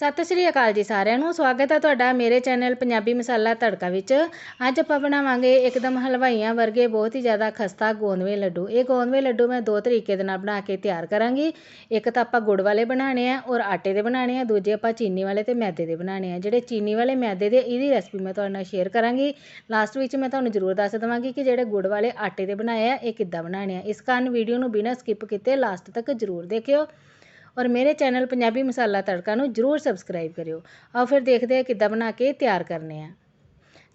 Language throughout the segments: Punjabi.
ਸਤਿ ਸ਼੍ਰੀ ਅਕਾਲ ਜੀ ਸਾਰਿਆਂ ਨੂੰ। ਸਵਾਗਤ ਹੈ ਤੁਹਾਡਾ ਮੇਰੇ ਚੈਨਲ ਪੰਜਾਬੀ ਮਸਾਲਾ ਤੜਕਾ ਵਿੱਚ। ਅੱਜ ਆਪਾਂ ਬਣਾਵਾਂਗੇ ਇੱਕਦਮ ਹਲਵਾਈਆਂ ਵਰਗੇ ਬਹੁਤ ਹੀ ਜ਼ਿਆਦਾ ਖਸਤਾ ਗੋਂਦਵੇ ਲੱਡੂ। ਇਹ ਗੋਂਦਵੇ ਲੱਡੂ ਮੈਂ ਦੋ ਤਰੀਕੇ ਦੇ ਨਾਲ ਬਣਾ ਕੇ ਤਿਆਰ ਕਰਾਂਗੀ। ਇੱਕ ਤਾਂ ਆਪਾਂ ਗੁੜ ਵਾਲੇ ਬਣਾਉਣੇ ਆ ਔਰ ਆਟੇ ਦੇ ਬਣਾਉਣੇ ਆ। ਦੂਜੇ ਆਪਾਂ ਚੀਨੀ ਵਾਲੇ ਤੇ ਮੈਦੇ ਦੇ ਬਣਾਉਣੇ ਆ। ਜਿਹੜੇ ਚੀਨੀ ਵਾਲੇ ਮੈਦੇ ਦੇ, ਇਹਦੀ ਰੈਸਪੀ ਮੈਂ ਤੁਹਾਡੇ ਨਾਲ ਸ਼ੇਅਰ ਕਰਾਂਗੀ। ਲਾਸਟ ਵਿੱਚ ਮੈਂ ਤੁਹਾਨੂੰ ਜ਼ਰੂਰ ਦੱਸ ਦਵਾਂਗੀ ਕਿ ਜਿਹੜੇ ਗੁੜ ਵਾਲੇ ਆਟੇ ਦੇ ਬਣਾਏ ਆ, ਇਹ ਕਿੱਦਾਂ ਬਣਾਉਣੇ ਆ। ਇਸ ਕਾਰਨ ਵੀਡੀਓ ਨੂੰ ਬਿਨਾਂ ਸਕਿਪ ਕੀਤੇ ਲਾਸਟ ਤੱਕ ਜ਼ਰੂਰ ਦੇਖਿਓ। ਔਰ ਮੇਰੇ ਚੈਨਲ ਪੰਜਾਬੀ ਮਸਾਲਾ ਤੜਕਾ ਨੂੰ ਜਰੂਰ ਸਬਸਕ੍ਰਾਈਬ ਕਰਿਓ। ਆਓ ਫਿਰ ਦੇਖਦੇ ਹਾਂ ਕਿੱਦਾਂ ਬਣਾ ਕੇ ਤਿਆਰ ਕਰਨੇ ਆ।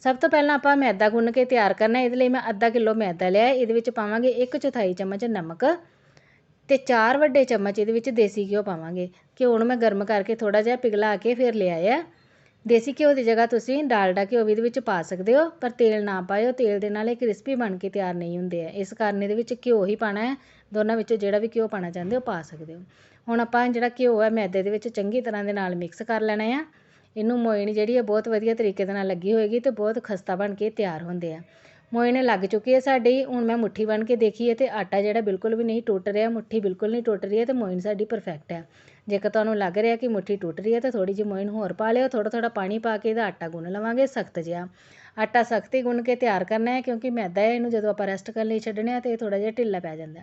ਸਭ ਤੋਂ ਪਹਿਲਾਂ ਆਪਾਂ ਮੈਦਾ ਗੁੰਨ ਕੇ ਤਿਆਰ ਕਰਨਾ ਇਹਦੇ ਲਈ ਮੈਂ ਅੱਧਾ ਕਿਲੋ ਮੈਦਾ ਲਿਆ ਇਹਦੇ ਵਿੱਚ ਪਾਵਾਂਗੇ 1 ਚੌਥਾਈ ਚਮਚ ਨਮਕ ਤੇ 4 ਵੱਡੇ ਚਮਚ ਇਹਦੇ ਵਿੱਚ ਦੇਸੀ ਘਿਓ ਪਾਵਾਂਗੇ। ਘਿਓ ਨੂੰ ਮੈਂ ਗਰਮ ਕਰਕੇ ਥੋੜਾ ਜਿਹਾ ਪਿਘਲਾ ਕੇ ਫਿਰ ਲਿਆਇਆ ਦੇਸੀ ਘਿਓ ਦੀ ਜਗ੍ਹਾ ਤੁਸੀਂ ਡਾਲਡਾ ਘਿਓ ਵੀ ਇਹਦੇ ਵਿੱਚ ਪਾ ਸਕਦੇ ਹੋ, ਪਰ ਤੇਲ ਨਾ ਪਾਇਓ। ਤੇਲ ਦੇ ਨਾਲ ਇਹ ਕ੍ਰਿਸਪੀ ਬਣ ਕੇ ਤਿਆਰ ਨਹੀਂ ਹੁੰਦੇ ਆ। ਇਸ ਕਾਰਨ ਇਹਦੇ ਵਿੱਚ ਘਿਓ ਹੀ ਪਾਣਾ ਹੈ। ਦੋਨਾਂ ਵਿੱਚੋਂ ਜਿਹੜਾ ਵੀ ਘਿਓ ਪਾਣਾ ਚਾਹੁੰਦੇ ਹੋ ਪਾ ਸਕਦੇ ਹੋ। ਹੁਣ ਆਪਾਂ ਜਿਹੜਾ ਘਿਓ ਹੈ ਮੈਦੇ ਦੇ ਵਿੱਚ ਚੰਗੀ ਤਰ੍ਹਾਂ ਦੇ ਨਾਲ ਮਿਕਸ ਕਰ ਲੈਣਾ ਆ। ਇਹਨੂੰ ਮੋਇਣ ਜਿਹੜੀ ਹੈ ਬਹੁਤ ਵਧੀਆ ਤਰੀਕੇ ਦੇ ਨਾਲ ਲੱਗੀ ਹੋਏਗੀ ਅਤੇ ਬਹੁਤ ਖਸਤਾ ਬਣ ਕੇ ਤਿਆਰ ਹੁੰਦੇ ਆ। ਮੋਇਣ ਲੱਗ ਚੁੱਕੀ ਹੈ ਸਾਡੀ, ਹੁਣ ਮੈਂ ਮੁੱਠੀ ਬਣ ਕੇ ਦੇਖੀ ਹੈ ਤੇ ਆਟਾ ਜਿਹੜਾ ਬਿਲਕੁਲ ਵੀ ਨਹੀਂ ਟੁੱਟ ਰਿਹਾ, ਮੁੱਠੀ ਬਿਲਕੁਲ ਨਹੀਂ ਟੁੱਟ ਰਹੀ ਹੈ ਅਤੇ ਮੋਇਣ ਸਾਡੀ ਪਰਫੈਕਟ ਹੈ ਜੇਕਰ ਤੁਹਾਨੂੰ ਲੱਗ ਰਿਹਾ ਕਿ ਮੁੱਠੀ ਟੁੱਟ ਰਹੀ ਹੈ ਤਾਂ ਥੋੜ੍ਹੀ ਜਿਹੀ ਮੋਇਣ ਹੋਰ ਪਾ ਲਿਓ, ਥੋੜ੍ਹਾ ਥੋੜ੍ਹਾ ਪਾਣੀ ਪਾ ਕੇ ਇਹਦਾ ਆਟਾ ਗੁੰਨ ਲਵਾਂਗੇ, ਸਖਤ ਜਿਹਾ। ਆਟਾ ਸਖਤੀ ਗੁੰਨ ਕੇ ਤਿਆਰ ਕਰਨਾ ਹੈ ਕਿਉਂਕਿ ਮੈਦਾ ਹੈ, ਇਹਨੂੰ ਜਦੋਂ ਆਪਾਂ ਰੈਸਟ ਕਰਨ ਲਈ ਛੱਡਣੇ ਆ ਤੇ ਇਹ ਥੋੜ੍ਹਾ ਜਿਹਾ ਢਿੱਲਾ ਪੈ ਜਾਂਦਾ।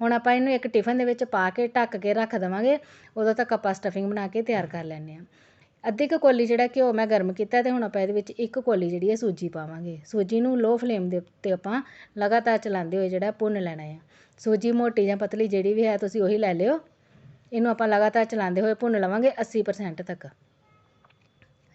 ਹੁਣ ਆਪਾਂ ਇਹਨੂੰ ਇੱਕ ਟਿਫਨ ਦੇ ਵਿੱਚ ਪਾ ਕੇ ਢੱਕ ਕੇ ਰੱਖ ਦੇਵਾਂਗੇ, ਉਦੋਂ ਤੱਕ ਆਪਾਂ ਸਟਫਿੰਗ ਬਣਾ ਕੇ ਤਿਆਰ ਕਰ ਲੈਂਦੇ ਹਾਂ। ਅੱਧੀ ਕੁ ਕੌਲੀ ਜਿਹੜਾ ਘਿਓ ਮੈਂ ਗਰਮ ਕੀਤਾ ਅਤੇ ਹੁਣ ਆਪਾਂ ਇਹਦੇ ਵਿੱਚ ਇੱਕ ਕੌਲੀ ਜਿਹੜੀ ਹੈ ਸੂਜੀ ਪਾਵਾਂਗੇ। ਸੂਜੀ ਨੂੰ ਲੋਅ ਫਲੇਮ ਦੇ ਉੱਤੇ ਆਪਾਂ ਲਗਾਤਾਰ ਚਲਾਉਂਦੇ ਹੋਏ ਜਿਹੜਾ ਭੁੰਨ ਲੈਣਾ ਹੈ। ਸੂਜੀ ਮੋਟੀ ਜਾਂ ਪਤਲੀ ਜਿਹੜੀ ਵੀ ਹੈ ਤੁਸੀਂ ਉਹੀ ਲੈ ਲਿਓ। ਇਹਨੂੰ ਆਪਾਂ ਲਗਾਤਾਰ ਚਲਾਉਂਦੇ ਹੋਏ ਭੁੰਨ ਲਵਾਂਗੇ 80% ਤੱਕ।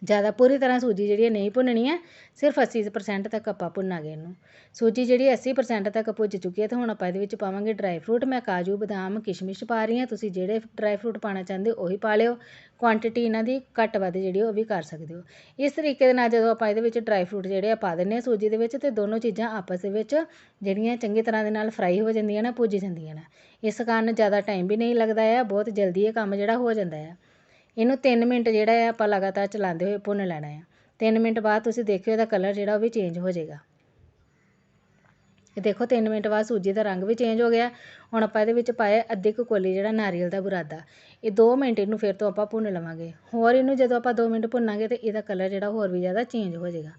ਜ਼ਿਆਦਾ ਪੂਰੀ ਤਰ੍ਹਾਂ ਸੂਜੀ ਜਿਹੜੀ ਹੈ ਨਹੀਂ ਭੁੰਨਣੀ ਹੈ, ਸਿਰਫ 80% ਤੱਕ ਆਪਾਂ ਭੁੰਨਾਂਗੇ ਇਹਨੂੰ। ਸੂਜੀ ਜਿਹੜੀ 80% ਤੱਕ ਭੁੱਜ ਚੁੱਕੀ ਹੈ ਅਤੇ ਹੁਣ ਆਪਾਂ ਇਹਦੇ ਵਿੱਚ ਪਾਵਾਂਗੇ ਡਰਾਈ ਫਰੂਟ ਮੈਂ ਕਾਜੂ, ਬਦਾਮ, ਕਿਸ਼ਮਿਸ਼ ਪਾ ਰਹੀ ਹਾਂ, ਤੁਸੀਂ ਜਿਹੜੇ ਡਰਾਈ ਫਰੂਟ ਪਾਉਣਾ ਚਾਹੁੰਦੇ ਹੋ ਉਹੀ ਪਾ ਲਿਓ। ਕੁਆਂਟਿਟੀ ਇਹਨਾਂ ਦੀ ਘੱਟ ਵੱਧ ਜਿਹੜੀ ਉਹ ਵੀ ਕਰ ਸਕਦੇ ਹੋ। ਇਸ ਤਰੀਕੇ ਦੇ ਨਾਲ ਜਦੋਂ ਆਪਾਂ ਇਹਦੇ ਵਿੱਚ ਡਰਾਈ ਫਰੂਟ ਜਿਹੜੇ ਆ ਪਾ ਦਿੰਦੇ ਹਾਂ ਸੂਜੀ ਦੇ ਵਿੱਚ ਤੇ ਦੋਨੋਂ ਚੀਜ਼ਾਂ ਆਪਸ ਦੇ ਵਿੱਚ ਜਿਹੜੀਆਂ ਚੰਗੀ ਤਰ੍ਹਾਂ ਦੇ ਨਾਲ ਫਰਾਈ ਹੋ ਜਾਂਦੀਆਂ ਨੇ, ਭੁੱਜ ਜਾਂਦੀਆਂ ਨੇ। ਇਸ ਕਾਰਨ ਜ਼ਿਆਦਾ ਟਾਈਮ ਵੀ ਨਹੀਂ ਲੱਗਦਾ ਹੈ ਬਹੁਤ ਜਲਦੀ ਇਹ ਕੰਮ ਜਿਹੜਾ ਹੋ ਜਾਂਦਾ ਹੈ ਇਹਨੂੰ ਤਿੰਨ ਮਿੰਟ ਜਿਹੜਾ ਹੈ ਆਪਾਂ ਲਗਾਤਾਰ ਚਲਾਉਂਦੇ ਹੋਏ ਭੁੰਨ ਲੈਣਾ ਆ ਤਿੰਨ ਮਿੰਟ ਬਾਅਦ ਤੁਸੀਂ ਦੇਖਿਓ ਇਹਦਾ ਕਲਰ ਜਿਹੜਾ ਉਹ ਵੀ ਚੇਂਜ ਹੋ ਜਾਏਗਾ। ਇਹ ਦੇਖੋ 3 ਮਿੰਟ ਬਾਅਦ ਸੂਜੀ ਦਾ ਰੰਗ ਵੀ ਚੇਂਜ ਹੋ ਗਿਆ। ਹੁਣ ਆਪਾਂ ਇਹਦੇ ਵਿੱਚ ਪਾਇਆ ਅੱਧੀ ਕੁ ਕੋਲੀ ਜਿਹੜਾ ਨਾਰੀਅਲ ਦਾ ਬੁਰਾਦਾ। ਇਹ 2 ਮਿੰਟ ਇਹਨੂੰ ਫਿਰ ਤੋਂ ਆਪਾਂ ਭੁੰਨ ਲਵਾਂਗੇ। ਹੋਰ ਇਹਨੂੰ ਜਦੋਂ ਆਪਾਂ 2 ਮਿੰਟ ਭੁੰਨਾਂਗੇ ਤੇ ਇਹਦਾ ਕਲਰ ਜਿਹੜਾ ਹੋਰ ਵੀ ਜ਼ਿਆਦਾ ਚੇਂਜ ਹੋ ਜਾਏਗਾ।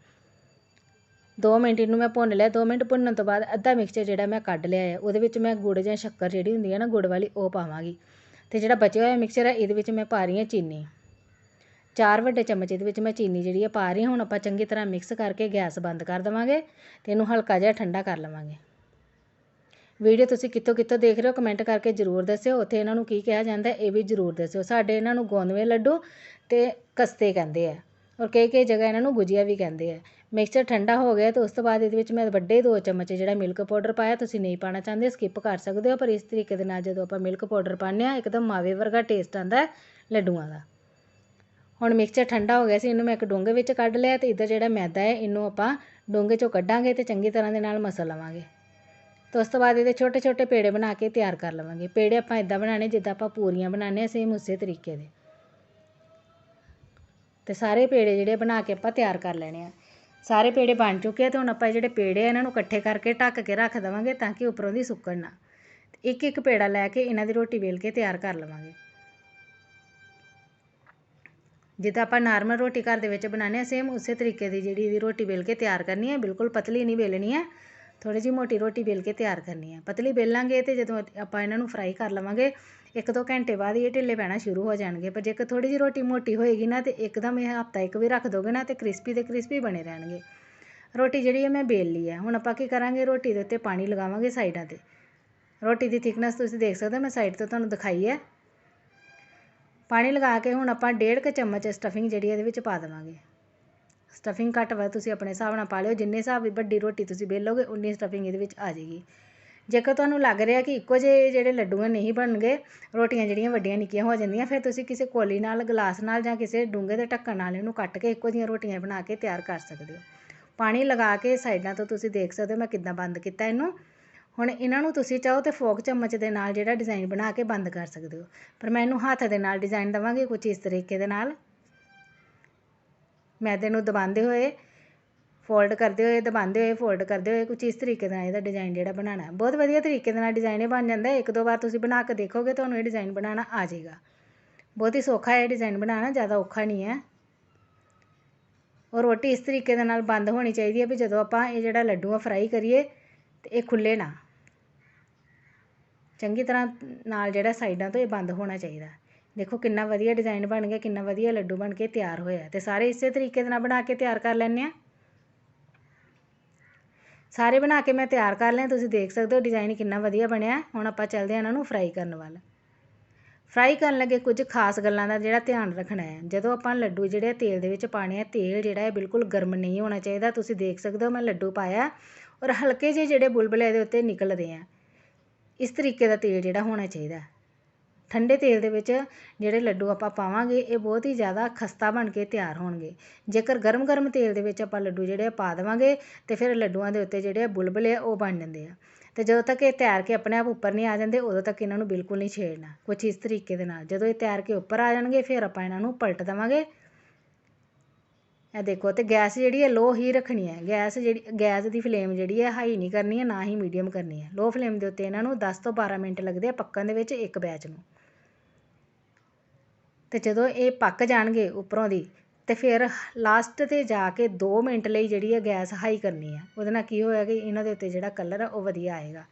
2 ਮਿੰਟ ਇਹਨੂੰ ਮੈਂ ਭੁੰਨ ਲਿਆ। 2 ਮਿੰਟ ਭੁੰਨਣ ਤੋਂ ਬਾਅਦ ਅੱਧਾ ਮਿਕਸਚਰ ਜਿਹੜਾ ਮੈਂ ਕੱਢ ਲਿਆ ਹੈ, ਉਹਦੇ ਵਿੱਚ ਮੈਂ ਗੁੜ ਜਾਂ ਸ਼ੱਕਰ ਜਿਹੜੀ ਹੁੰਦੀ ਹੈ ਨਾ, ਗੁੜ ਵਾਲੀ ਉਹ ਪਾਵਾਂਗੀ। ਅਤੇ ਜਿਹੜਾ ਬਚਿਆ ਹੋਇਆ ਮਿਕਸਚਰ ਹੈ ਇਹਦੇ ਵਿੱਚ ਮੈਂ ਪਾ ਰਹੀ ਹਾਂ ਚੀਨੀ। ਚਾਰ ਵੱਡੇ ਚਮਚ ਇਹਦੇ ਵਿੱਚ ਮੈਂ ਚੀਨੀ ਜਿਹੜੀ ਹੈ ਪਾ ਰਹੀ ਹਾਂ। ਹੁਣ ਆਪਾਂ ਚੰਗੀ ਤਰ੍ਹਾਂ ਮਿਕਸ ਕਰਕੇ ਗੈਸ ਬੰਦ ਕਰ ਦੇਵਾਂਗੇ ਅਤੇ ਇਹਨੂੰ ਹਲਕਾ ਜਿਹਾ ਠੰਡਾ ਕਰ ਲਵਾਂਗੇ। ਵੀਡੀਓ ਤੁਸੀਂ ਕਿੱਥੋਂ ਕਿੱਥੋਂ ਦੇਖ ਰਹੇ ਹੋ ਕਮੈਂਟ ਕਰਕੇ ਜ਼ਰੂਰ ਦੱਸਿਓ। ਉੱਥੇ ਇਹਨਾਂ ਨੂੰ ਕੀ ਕਿਹਾ ਜਾਂਦਾ, ਇਹ ਵੀ ਜ਼ਰੂਰ ਦੱਸਿਓ। ਸਾਡੇ ਇਹਨਾਂ ਨੂੰ ਗੋਂਦਵੇਂ ਲੱਡੂ ਅਤੇ ਕਸਤੇ ਕਹਿੰਦੇ ਆ ਔਰ ਕਈ ਕਈ ਜਗ੍ਹਾ ਇਹਨਾਂ ਨੂੰ ਗੁਜੀਆ ਵੀ ਕਹਿੰਦੇ ਆ। ਮਿਕਸਚਰ ਠੰਡਾ ਹੋ ਗਿਆ ਅਤੇ ਉਸ ਤੋਂ ਬਾਅਦ ਇਹਦੇ ਵਿੱਚ ਮੈਂ ਵੱਡੇ ਦੋ ਚਮਚ ਜਿਹੜਾ ਮਿਲਕ ਪਾਊਡਰ ਪਾਇਆ, ਤੁਸੀਂ ਨਹੀਂ ਪਾਉਣਾ ਚਾਹੁੰਦੇ ਸਕਿੱਪ ਕਰ ਸਕਦੇ ਹੋ, ਪਰ ਇਸ ਤਰੀਕੇ ਦੇ ਨਾਲ ਜਦੋਂ ਆਪਾਂ ਮਿਲਕ ਪਾਊਡਰ ਪਾਉਂਦੇ ਹਾਂ, ਇੱਕਦਮ ਮਾਵੇ ਵਰਗਾ ਟੇਸਟ ਆਉਂਦਾ ਲੱਡੂਆਂ ਦਾ। ਹੁਣ ਮਿਕਸਚਰ ਠੰਡਾ ਹੋ ਗਿਆ ਸੀ, ਇਹਨੂੰ ਮੈਂ ਇੱਕ ਡੋਂਗੇ ਵਿੱਚ ਕੱਢ ਲਿਆ ਤੇ ਇਧਰ ਜਿਹੜਾ ਮੈਦਾ ਹੈ, ਇਹਨੂੰ ਆਪਾਂ ਡੋਂਗੇ ਚੋਂ ਕੱਢਾਂਗੇ ਤੇ ਚੰਗੀ ਤਰ੍ਹਾਂ ਦੇ ਨਾਲ ਮਸਲ ਲਵਾਂਗੇ। ਤੇ ਉਸ ਤੋਂ ਬਾਅਦ ਇਹਦੇ ਛੋਟੇ ਛੋਟੇ ਪੇੜੇ ਬਣਾ ਕੇ ਤਿਆਰ ਕਰ ਲਵਾਂਗੇ। ਪੇੜੇ ਆਪਾਂ ਇਦਾਂ ਬਣਾਣੇ ਜਿੱਦਾਂ ਆਪਾਂ ਪੂਰੀਆਂ ਬਣਾਉਂਦੇ ਹਾਂ ਸੇਮ ਉਸੇ ਤਰੀਕੇ ਦੇ। ਤੇ ਸਾਰੇ ਪੇੜੇ ਜਿਹੜੇ ਬਣਾ ਕੇ ਆਪਾਂ ਤਿਆਰ ਕਰ ਲੈਣੇ ਆ। ਸਾਰੇ ਪੇੜੇ ਬਣ ਚੁੱਕੇ ਆ ਅਤੇ ਹੁਣ ਆਪਾਂ ਜਿਹੜੇ ਪੇੜੇ ਆ, ਇਹਨਾਂ ਨੂੰ ਇਕੱਠੇ ਕਰਕੇ ਢੱਕ ਕੇ ਰੱਖ ਦੇਵਾਂਗੇ ਤਾਂ ਕਿ ਉੱਪਰੋਂ ਦੀ ਸੁੱਕਣ ਨਾ। ਇੱਕ ਇੱਕ ਪੇੜਾ ਲੈ ਕੇ ਇਹਨਾਂ ਦੀ ਰੋਟੀ ਵੇਲ ਕੇ ਤਿਆਰ ਕਰ ਲਵਾਂਗੇ। ਜਿੱਦਾਂ ਆਪਾਂ ਨਾਰਮਲ ਰੋਟੀ ਘਰ ਦੇ ਵਿੱਚ ਬਣਾਉਂਦੇ ਆ ਸੇਮ ਉਸੇ ਤਰੀਕੇ ਦੀ ਜਿਹੜੀ ਇਹਦੀ ਰੋਟੀ ਵੇਲ ਕੇ ਤਿਆਰ ਕਰਨੀ ਹੈ, ਬਿਲਕੁਲ ਪਤਲੀ ਨਹੀਂ ਵੇਲਣੀ ਹੈ। ਥੋੜ੍ਹੀ ਜਿਹੀ ਮੋਟੀ ਰੋਟੀ ਵੇਲ ਕੇ ਤਿਆਰ ਕਰਨੀ ਹੈ ਪਤਲੀ ਵੇਲਾਂਗੇ ਅਤੇ ਜਦੋਂ ਆਪਾਂ ਇਹਨਾਂ ਨੂੰ ਫਰਾਈ ਕਰ ਲਵਾਂਗੇ, ਇੱਕ ਦੋ ਘੰਟੇ ਬਾਅਦ ਇਹ ਢਿੱਲੇ ਪੈਣਾ ਸ਼ੁਰੂ ਹੋ ਜਾਣਗੇ। ਪਰ ਜੇਕਰ ਥੋੜ੍ਹੀ ਜਿਹੀ ਰੋਟੀ ਮੋਟੀ ਹੋਏਗੀ ਨਾ ਤੇ ਇੱਕਦਮ ਇਹ ਹਫਤਾ ਇੱਕ ਵੀ ਰੱਖ ਦੋਗੇ ਨਾ ਅਤੇ ਕ੍ਰਿਸਪੀ ਤੇ ਕ੍ਰਿਸਪੀ ਬਣੇ ਰਹਿਣਗੇ। ਰੋਟੀ ਜਿਹੜੀ ਹੈ ਮੈਂ ਵੇਲ ਲਈ ਹੈ ਹੁਣ ਆਪਾਂ ਕੀ ਕਰਾਂਗੇ, ਰੋਟੀ ਦੇ ਉੱਤੇ ਪਾਣੀ ਲਗਾਵਾਂਗੇ ਸਾਈਡਾਂ ਤੇ। ਰੋਟੀ ਦੀ ਥਿਕਨੈਸ ਤੁਸੀਂ ਦੇਖ ਸਕਦੇ ਹੋ, ਮੈਂ ਸਾਈਡ ਤੋਂ ਤੁਹਾਨੂੰ ਦਿਖਾਈ ਹੈ ਪਾਣੀ ਲਗਾ ਕੇ ਹੁਣ ਆਪਾਂ ਡੇਢ ਕ ਚਮਚ ਸਟਫਿੰਗ ਜਿਹੜੀ ਇਹਦੇ ਵਿੱਚ ਪਾ ਦੇਵਾਂਗੇ। ਸਟਫਿੰਗ ਘੱਟ ਵਾ ਤੁਸੀਂ ਆਪਣੇ ਹਿਸਾਬ ਨਾਲ ਪਾ ਲਿਓ, ਜਿੰਨੇ ਹਿਸਾਬ ਦੀ ਵੱਡੀ ਰੋਟੀ ਤੁਸੀਂ ਵੇਲੋਗੇ, ਉਨੀ ਸਟਫਿੰਗ ਇਹਦੇ ਵਿੱਚ ਆ ਜਾਏਗੀ। ਜੇਕਰ ਤੁਹਾਨੂੰ ਲੱਗ ਰਿਹਾ ਕਿ ਇੱਕੋ ਜਿਹੇ ਜਿਹੜੇ ਲੱਡੂ ਨਹੀਂ ਬਣਨਗੇ, ਰੋਟੀਆਂ ਜਿਹੜੀਆਂ ਵੱਡੀਆਂ ਨਿੱਕੀਆਂ ਹੋ ਜਾਂਦੀਆਂ, ਫਿਰ ਤੁਸੀਂ ਕਿਸੇ ਕੋਲੀ ਨਾਲ, ਗਲਾਸ ਨਾਲ ਜਾਂ ਕਿਸੇ ਡੂੰਘੇ ਦੇ ਢੱਕਣ ਨਾਲ ਇਹਨੂੰ ਕੱਟ ਕੇ ਇੱਕੋ ਜਿਹੀਆਂ ਰੋਟੀਆਂ ਬਣਾ ਕੇ ਤਿਆਰ ਕਰ ਸਕਦੇ ਹੋ। ਪਾਣੀ ਲਗਾ ਕੇ ਸਾਈਡਾਂ ਤੋਂ ਤੁਸੀਂ ਦੇਖ ਸਕਦੇ ਹੋ ਮੈਂ ਕਿੱਦਾਂ ਬੰਦ ਕੀਤਾ ਇਹਨੂੰ। ਹੁਣ ਇਹਨਾਂ ਨੂੰ ਤੁਸੀਂ ਚਾਹੋ ਤੇ ਫੋਕ ਚਮਚ ਦੇ ਨਾਲ ਜਿਹੜਾ ਡਿਜ਼ਾਈਨ ਬਣਾ ਕੇ ਬੰਦ ਕਰ ਸਕਦੇ ਹੋ। ਪਰ ਮੈਂ ਇਹਨੂੰ ਹੱਥ ਦੇ ਨਾਲ ਡਿਜ਼ਾਈਨ ਦਵਾਂਗੀ ਕੁਝ ਇਸ ਤਰੀਕੇ ਦੇ ਨਾਲ। ਮੈਦੇ ਨੂੰ ਦਬਾਉਂਦੇ ਹੋਏ ਫੋਲਡ ਕਰਦੇ ਹੋਏ, ਦਬਾਉਂਦੇ ਹੋਏ ਫੋਲਡ ਕਰਦੇ ਹੋਏ ਕੁਛ ਇਸ ਤਰੀਕੇ ਨਾਲ ਇਹਦਾ ਡਿਜ਼ਾਇਨ ਜਿਹੜਾ ਬਣਾਉਣਾ ਬਹੁਤ ਵਧੀਆ ਤਰੀਕੇ ਦੇ ਨਾਲ ਡਿਜ਼ਾਈਨ ਇਹ ਬਣ ਜਾਂਦਾ ਇੱਕ ਦੋ ਵਾਰ ਤੁਸੀਂ ਬਣਾ ਕੇ ਦੇਖੋਗੇ ਤੁਹਾਨੂੰ ਇਹ ਡਿਜ਼ਾਈਨ ਬਣਾਉਣਾ ਆ ਜਾਏਗਾ। ਬਹੁਤ ਹੀ ਸੌਖਾ ਹੈ ਡਿਜ਼ਾਈਨ ਬਣਾਉਣਾ, ਜ਼ਿਆਦਾ ਔਖਾ ਨਹੀਂ ਹੈ। ਔਰ ਰੋਟੀ ਇਸ ਤਰੀਕੇ ਦੇ ਨਾਲ ਬੰਦ ਹੋਣੀ ਚਾਹੀਦੀ ਹੈ ਵੀ ਜਦੋਂ ਆਪਾਂ ਇਹ ਜਿਹੜਾ ਲੱਡੂ ਆ ਫਰਾਈ ਕਰੀਏ ਤੇ ਇਹ ਖੁੱਲੇ ਨਾ। ਚੰਗੀ ਤਰ੍ਹਾਂ ਨਾਲ ਜਿਹੜਾ ਸਾਈਡਾਂ ਤੋਂ ਇਹ ਬੰਦ ਹੋਣਾ ਚਾਹੀਦਾ। ਦੇਖੋ ਕਿੰਨਾ ਵਧੀਆ ਡਿਜ਼ਾਇਨ ਬਣ ਗਿਆ, ਕਿੰਨਾ ਵਧੀਆ ਲੱਡੂ ਬਣ ਕੇ ਤਿਆਰ ਹੋਇਆ ਅਤੇ ਸਾਰੇ ਇਸੇ ਤਰੀਕੇ ਦੇ ਨਾਲ ਬਣਾ ਕੇ ਤਿਆਰ ਕਰ ਲੈਂਦੇ ਹਾਂ। ਸਾਰੇ ਬਣਾ ਕੇ ਮੈਂ ਤਿਆਰ ਕਰ ਲਿਆ, ਤੁਸੀਂ ਦੇਖ ਸਕਦੇ ਹੋ ਡਿਜ਼ਾਈਨ ਕਿੰਨਾ ਵਧੀਆ ਬਣਿਆ। ਹੁਣ ਆਪਾਂ ਚੱਲਦੇ ਹਾਂ ਇਹਨਾਂ ਨੂੰ ਫਰਾਈ ਕਰਨ ਵੱਲ। ਫਰਾਈ ਕਰਨ ਲੱਗੇ ਕੁਝ ਖਾਸ ਗੱਲਾਂ ਦਾ ਜਿਹੜਾ ਧਿਆਨ ਰੱਖਣਾ ਹੈ। ਜਦੋਂ ਆਪਾਂ ਲੱਡੂ ਜਿਹੜੇ ਤੇਲ ਦੇ ਵਿੱਚ ਪਾਣੇ ਆ, ਤੇਲ ਜਿਹੜਾ ਹੈ ਬਿਲਕੁਲ ਗਰਮ ਨਹੀਂ ਹੋਣਾ ਚਾਹੀਦਾ। ਤੁਸੀਂ ਦੇਖ ਸਕਦੇ ਹੋ ਮੈਂ ਲੱਡੂ ਪਾਇਆ ਔਰ ਹਲਕੇ ਜਿਹੇ ਜਿਹੜੇ ਬੁਲਬੁਲੇ ਦੇ ਉੱਤੇ ਨਿਕਲਦੇ ਆ। ਇਸ ਤਰੀਕੇ ਦਾ ਤੇਲ ਜਿਹੜਾ ਹੋਣਾ ਚਾਹੀਦਾ। ਠੰਡੇ ਤੇਲ ਦੇ ਵਿੱਚ ਜਿਹੜੇ ਲੱਡੂ ਆਪਾਂ ਪਾਵਾਂਗੇ, ਇਹ ਬਹੁਤ ਹੀ ਜ਼ਿਆਦਾ ਖਸਤਾ ਬਣ ਕੇ ਤਿਆਰ ਹੋਣਗੇ। ਜੇਕਰ ਗਰਮ-ਗਰਮ ਤੇਲ ਦੇ ਵਿੱਚ ਆਪਾਂ ਲੱਡੂ ਜਿਹੜੇ ਆ ਪਾ ਦੇਵਾਂਗੇ, ਤੇ ਫਿਰ ਲੱਡੂਆਂ ਦੇ ਉੱਤੇ ਜਿਹੜੇ ਆ ਬੁਲਬੁਲੇ ਆ, ਉਹ ਬਣ ਜਾਂਦੇ ਆ। ਅਤੇ ਜਦੋਂ ਤੱਕ ਇਹ ਤਿਆਰ ਕੇ ਆਪਣੇ ਆਪ ਉੱਪਰ ਨਹੀਂ ਆ ਜਾਂਦੇ, ਉਦੋਂ ਤੱਕ ਇਹਨਾਂ ਨੂੰ ਬਿਲਕੁਲ ਨਹੀਂ ਛੇੜਨਾ। ਕੁਛ ਇਸ ਤਰੀਕੇ ਦੇ ਨਾਲ। ਜਦੋਂ ਇਹ ਤਿਆਰ ਕੇ ਉੱਪਰ ਆ ਜਾਣਗੇ, ਫਿਰ ਆਪਾਂ ਇਹਨਾਂ ਨੂੰ ਪਲਟ ਦੇਵਾਂਗੇ। ਇਹ ਦੇਖੋ, ਤੇ ਗੈਸ ਜਿਹੜੀ ਹੈ ਲੋ ਹੀ ਰੱਖਣੀ ਹੈ ਗੈਸ ਜਿਹੜੀ, ਗੈਸ ਦੀ ਫਲੇਮ ਜਿਹੜੀ ਹੈ ਹਾਈ ਨਹੀਂ ਕਰਨੀ ਹੈ ਨਾ ਹੀ ਮੀਡੀਅਮ ਕਰਨੀ ਹੈ ਲੋ ਫਲੇਮ ਦੇ ਉੱਤੇ ਇਹਨਾਂ ਨੂੰ 10 ਤੋਂ 12 ਮਿੰਟ ਲੱਗਦੇ ਆ ਪੱਕਣ ਦੇ ਵਿੱਚ ਇੱਕ ਬੈਚ ਨੂੰ। ਅਤੇ ਜਦੋਂ ਇਹ ਪੱਕ ਜਾਣਗੇ ਉੱਪਰੋਂ ਦੀ, ਤੇ ਫਿਰ ਲਾਸਟ ਤੇ ਜਾ ਕੇ ਦੋ ਮਿੰਟ ਲਈ ਜਿਹੜੀ ਹੈ ਗੈਸ ਹਾਈ ਕਰਨੀ ਹੈ ਉਹਦੇ ਨਾਲ ਕੀ ਹੋਇਆ ਕਿ ਇਹਨਾਂ ਦੇ ਉੱਤੇ ਜਿਹੜਾ ਕਲਰ ਆ ਉਹ ਵਧੀਆ ਆਏਗਾ।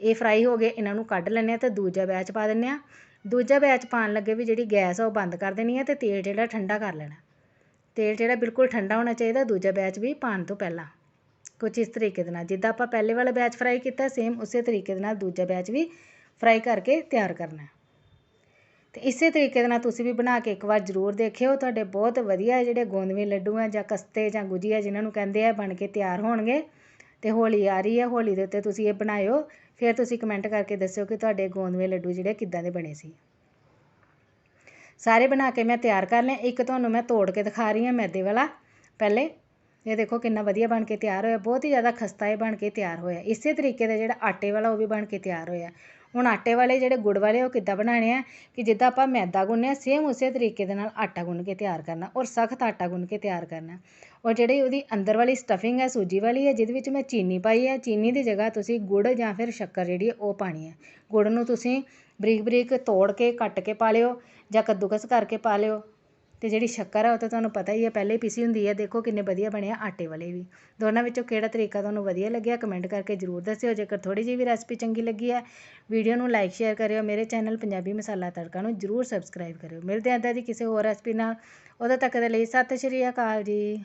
ਇਹ ਫਰਾਈ ਹੋ ਗਏ, ਇਹਨਾਂ ਨੂੰ ਕੱਢ ਲੈਂਦੇ ਹਾਂ ਅਤੇ ਦੂਜਾ ਬੈਚ ਪਾ ਦਿੰਦੇ ਹਾਂ ਦੂਜਾ ਬੈਚ ਪਾਉਣ ਲੱਗੇ ਵੀ ਜਿਹੜੀ ਗੈਸ ਆ ਉਹ ਬੰਦ ਕਰ ਦੇਣੀ ਹੈ ਅਤੇ ਤੇਲ ਜਿਹੜਾ ਠੰਡਾ ਕਰ ਲੈਣਾ। ਤੇਲ ਜਿਹੜਾ ਬਿਲਕੁਲ ਠੰਡਾ ਹੋਣਾ ਚਾਹੀਦਾ, ਦੂਜਾ ਬੈਚ ਵੀ ਪਾਉਣ ਤੋਂ ਪਹਿਲਾਂ। ਕੁਝ ਇਸ ਤਰੀਕੇ ਦੇ ਨਾਲ, ਜਿੱਦਾਂ ਆਪਾਂ ਪਹਿਲੇ ਵਾਲਾ ਬੈਚ ਫਰਾਈ ਕੀਤਾ ਸੇਮ ਉਸੇ ਤਰੀਕੇ ਦੇ ਨਾਲ ਦੂਜਾ ਬੈਚ ਵੀ ਫਰਾਈ ਕਰਕੇ ਤਿਆਰ ਕਰਨਾ। ਅਤੇ ਇਸੇ ਤਰੀਕੇ ਦੇ ਨਾਲ ਤੁਸੀਂ ਵੀ ਬਣਾ ਕੇ ਇੱਕ ਵਾਰ ਜ਼ਰੂਰ ਦੇਖਿਓ। ਤੁਹਾਡੇ ਬਹੁਤ ਵਧੀਆ ਜਿਹੜੇ ਗੋਂਦਵੇਂ ਲੱਡੂ ਆ ਜਾਂ ਕਸਤੇ ਜਾਂ ਗੁਜੀਆ ਜਿਨ੍ਹਾਂ ਨੂੰ ਕਹਿੰਦੇ ਆ ਬਣ ਕੇ ਤਿਆਰ ਹੋਣਗੇ। ਅਤੇ ਹੋਲੀ ਆ ਰਹੀ ਹੈ ਹੋਲੀ ਦੇ ਉੱਤੇ ਤੁਸੀਂ ਇਹ ਬਣਾਇਓ। ਫਿਰ ਤੁਸੀਂ ਕਮੈਂਟ ਕਰਕੇ ਦੱਸਿਓ ਕਿ ਤੁਹਾਡੇ ਗੋਂਦਵੇਂ ਲੱਡੂ ਜਿਹੜੇ ਕਿੱਦਾਂ ਦੇ ਬਣੇ ਸੀ। ਸਾਰੇ ਬਣਾ ਕੇ ਮੈਂ ਤਿਆਰ ਕਰ ਲਿਆ। ਇੱਕ ਤੁਹਾਨੂੰ ਮੈਂ ਤੋੜ ਕੇ ਦਿਖਾ ਰਹੀ ਹਾਂ ਮੈਦੇ ਵਾਲਾ। ਪਹਿਲੇ ਇਹ ਦੇਖੋ ਕਿੰਨਾ ਵਧੀਆ ਬਣ ਕੇ ਤਿਆਰ ਹੋਇਆ। ਬਹੁਤ ਹੀ ਜ਼ਿਆਦਾ ਖਸਤਾ ਇਹ ਬਣ ਕੇ ਤਿਆਰ ਹੋਇਆ। ਇਸੇ ਤਰੀਕੇ ਦਾ ਜਿਹੜਾ ਆਟੇ ਵਾਲਾ ਉਹ ਵੀ ਬਣ ਕੇ ਤਿਆਰ ਹੋਇਆ। ਹੁਣ ਆਟੇ ਵਾਲੇ ਜਿਹੜੇ ਗੁੜ ਵਾਲੇ ਉਹ ਕਿੱਦਾਂ ਬਣਾਉਣੇ ਆ? ਕਿ ਜਿੱਦਾਂ ਆਪਾਂ ਮੈਦਾ ਗੁੰਨਿਆ ਸੇਮ ਉਸੇ ਤਰੀਕੇ ਦੇ ਨਾਲ ਆਟਾ ਗੁੰਨ ਕੇ ਤਿਆਰ ਕਰਨਾ, ਔਰ ਸਖਤ ਆਟਾ ਗੁੰਨ ਕੇ ਤਿਆਰ ਕਰਨਾ। ਔਰ ਜਿਹੜੀ ਉਹਦੀ ਅੰਦਰ ਵਾਲੀ ਸਟਫਿੰਗ ਹੈ ਸੂਜੀ ਵਾਲੀ ਹੈ ਜਿਹਦੇ ਵਿੱਚ ਮੈਂ ਚੀਨੀ ਪਾਈ ਹੈ ਚੀਨੀ ਦੀ ਜਗ੍ਹਾ ਤੁਸੀਂ ਗੁੜ ਜਾਂ ਫਿਰ ਸ਼ੱਕਰ ਜਿਹੜੀ ਹੈ ਉਹ ਪਾਣੀ ਹੈ ਗੁੜ ਨੂੰ ਤੁਸੀਂ ਬਰੀਕ ਬਰੀਕ ਤੋੜ ਕੇ, ਕੱਟ ਕੇ ਪਾ ਲਿਓ ਜਾਂ ਕੱਦੂਕਸ ਕਰਕੇ ਪਾ ਲਿਓ। ਅਤੇ ਜਿਹੜੀ ਸ਼ੱਕਰ ਆ, ਉਹ ਤਾਂ ਤੁਹਾਨੂੰ ਪਤਾ ਹੀ ਹੈ ਪਹਿਲੇ ਹੀ ਪੀਸੀ ਹੁੰਦੀ ਹੈ ਦੇਖੋ ਕਿੰਨੇ ਵਧੀਆ ਬਣੇ ਆ ਆਟੇ ਵਾਲੇ ਵੀ। ਦੋਨਾਂ ਵਿੱਚੋਂ ਕਿਹੜਾ ਤਰੀਕਾ ਤੁਹਾਨੂੰ ਵਧੀਆ ਲੱਗਿਆ ਕਮੈਂਟ ਕਰਕੇ ਜ਼ਰੂਰ ਦੱਸਿਓ। ਜੇਕਰ ਥੋੜ੍ਹੀ ਜਿਹੀ ਵੀ ਰੈਸਪੀ ਚੰਗੀ ਲੱਗੀ ਹੈ ਵੀਡੀਓ ਨੂੰ ਲਾਈਕ ਸ਼ੇਅਰ ਕਰਿਓ। ਮੇਰੇ ਚੈਨਲ ਪੰਜਾਬੀ ਮਸਾਲਾ ਤੜਕਾ ਨੂੰ ਜ਼ਰੂਰ ਸਬਸਕ੍ਰਾਈਬ ਕਰਿਓ। ਮਿਲਦੇ ਹਾਂ ਇੱਦਾਂ ਦੀ ਕਿਸੇ ਹੋਰ ਰੈਸਪੀ ਨਾਲ। ਉਦੋਂ ਤੱਕ ਦੇ ਲਈ ਸਤਿ ਸ਼੍ਰੀ ਅਕਾਲ ਜੀ।